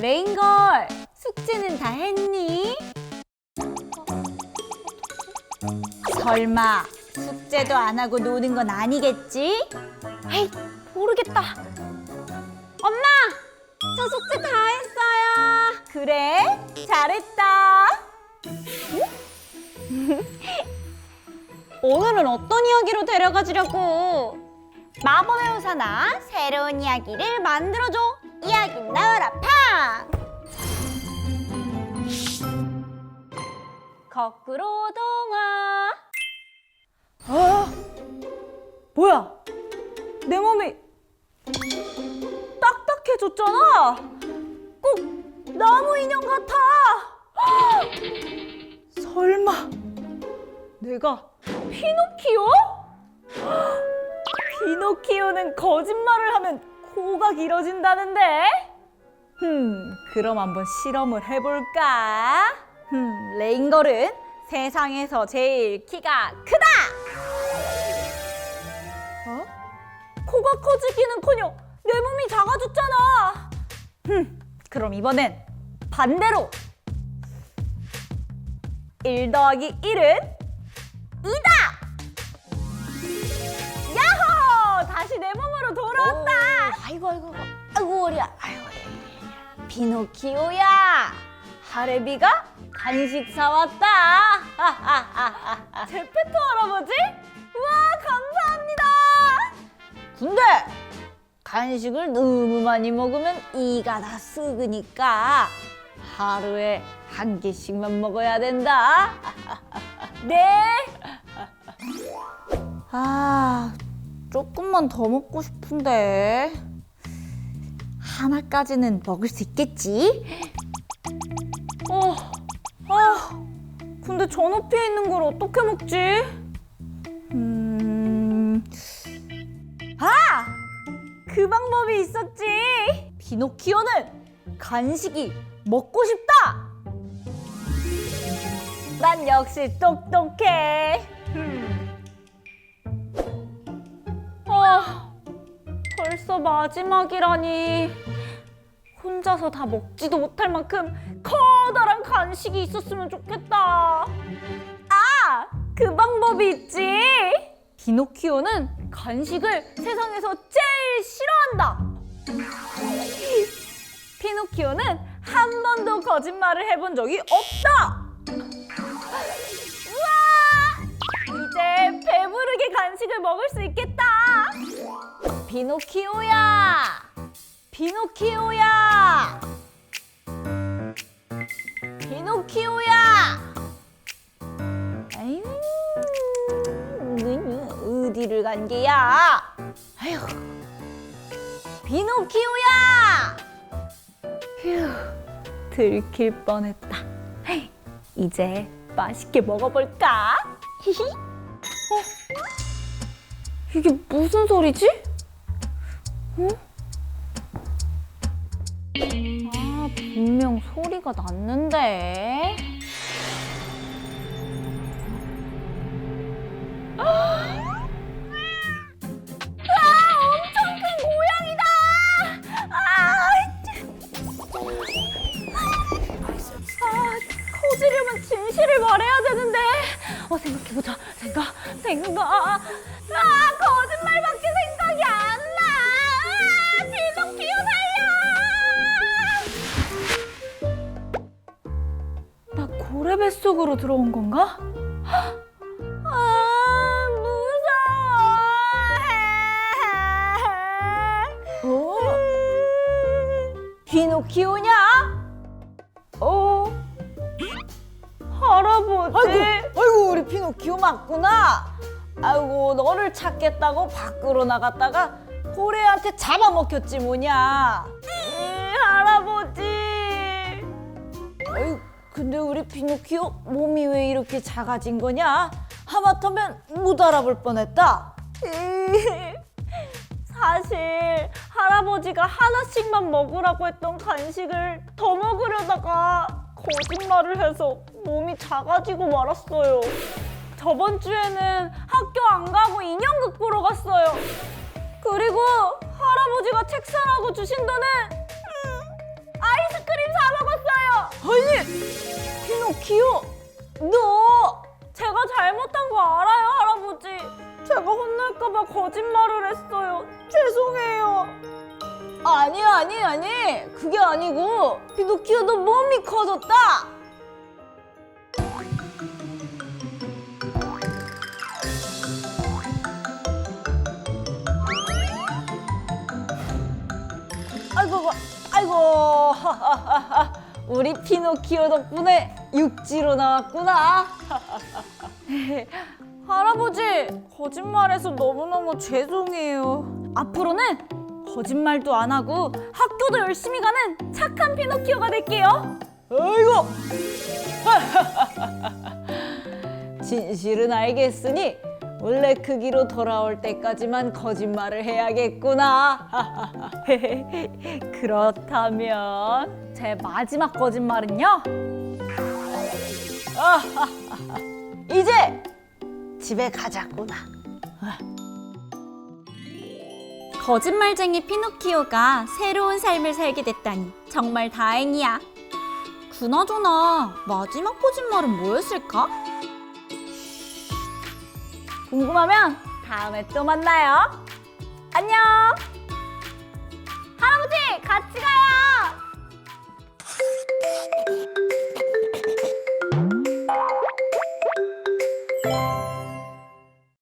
레인걸, 숙제는 다 했니? 설마 숙제도 안 하고 노는 건 아니겠지? 에이, 모르겠다. 엄마, 저 숙제 다 했어요. 그래? 잘했다. 오늘은 어떤 이야기로 데려가 주려고? 마법의 우사나 새로운 이야기를 만들어줘. 이야기 나와라 팡! 거꾸로 동화. 아, 뭐야? 내 몸이 딱딱해졌잖아. 꼭 나무 인형 같아. 설마 내가 피노키오? 피노키오는 거짓말을 하면 코가 길어진다는데? 흠, 그럼 한번 실험을 해볼까? 흠, 레인걸은 세상에서 제일 키가 크다! 어? 코가 커지기는커녕 내 몸이 작아졌잖아! 흠, 그럼 이번엔 반대로! 1 더하기 1은 2다! 야호! 다시 내 몸으로 돌아왔다! 아이고 아이고 아이고 허리야 아이고 피노키오야! 하레비가 간식 사왔다! 제페토 할아버지? 우와 감사합니다! 근데 간식을 너무 많이 먹으면 이가 다 썩으니까 하루에 한 개씩만 먹어야 된다. 네? 아, 조금만 더 먹고 싶은데. 하나까지는 먹을 수 있겠지? 어, 아, 근데 저 높이에 있는 걸 어떻게 먹지? 음, 아! 그 방법이 있었지! 피노키오는 간식이 먹고 싶다! 난 역시 똑똑해. 아, 벌써 마지막이라니. 혼자서 다 먹지도 못할 만큼 커다란 간식이 있었으면 좋겠다. 아, 그 방법이 있지. 피노키오는 간식을 세상에서 제일 싫어한다. 피노키오는 한 번도 거짓말을 해본 적이 없다. 우와! 이제 배부르게 간식을 먹을 수 있겠다. 피노키오야! 피노키오야! 피노키오야! 아유, 어디를 간 게야? 아휴, 피노키오야! 휴, 들킬 뻔했다. 이제 맛있게 먹어볼까? 히히. 어? 이게 무슨 소리지? 어? 아, 분명 소리가 났는데. 아, 고양이다! 아, 아, 커지려면 진실을 말해야 되는데. 어, 생각해보자. 생각, 생각. 속으로 들어온 건가? 아, 무서워. 어? 피노키오냐? 어? 할아버지. 아이고, 아이고 우리 피노키오 맞구나. 아이고 너를 찾겠다고 밖으로 나갔다가 고래한테 잡아먹혔지 뭐냐. 음, 할아버지. 아이 근데 우리 피노키오 몸이 왜 이렇게 작아진 거냐? 하마터면 못 알아볼 뻔했다. 사실 할아버지가 하나씩만 먹으라고 했던 간식을 더 먹으려다가 거짓말을 해서 몸이 작아지고 말았어요. 저번 주에는 학교 안 가고 인형극 보러 갔어요. 그리고 할아버지가 책 사라고 주신 돈은 음, 아이스 크림 아니, 피노키오, 너 제가 잘못한 거 알아요, 할아버지. 제가 혼날까봐 거짓말을 했어요. 죄송해요. 아니, 아니, 아니. 그게 아니고, 피노키오 너 몸이 커졌다. 우리 피노키오 덕분에 육지로 나왔구나. 할아버지, 거짓말해서 너무너무 죄송해요. 앞으로는 거짓말도 안 하고 학교도 열심히 가는 착한 피노키오가 될게요. 아이고. 진실은 알겠으니 원래 크기로 돌아올 때까지만 거짓말을 해야겠구나. 그렇다면 제 마지막 거짓말은요? 이제 집에 가자꾸나. 거짓말쟁이 피노키오가 새로운 삶을 살게 됐다니 정말 다행이야. 그나저나 마지막 거짓말은 뭐였을까? 궁금하면 다음에 또 만나요.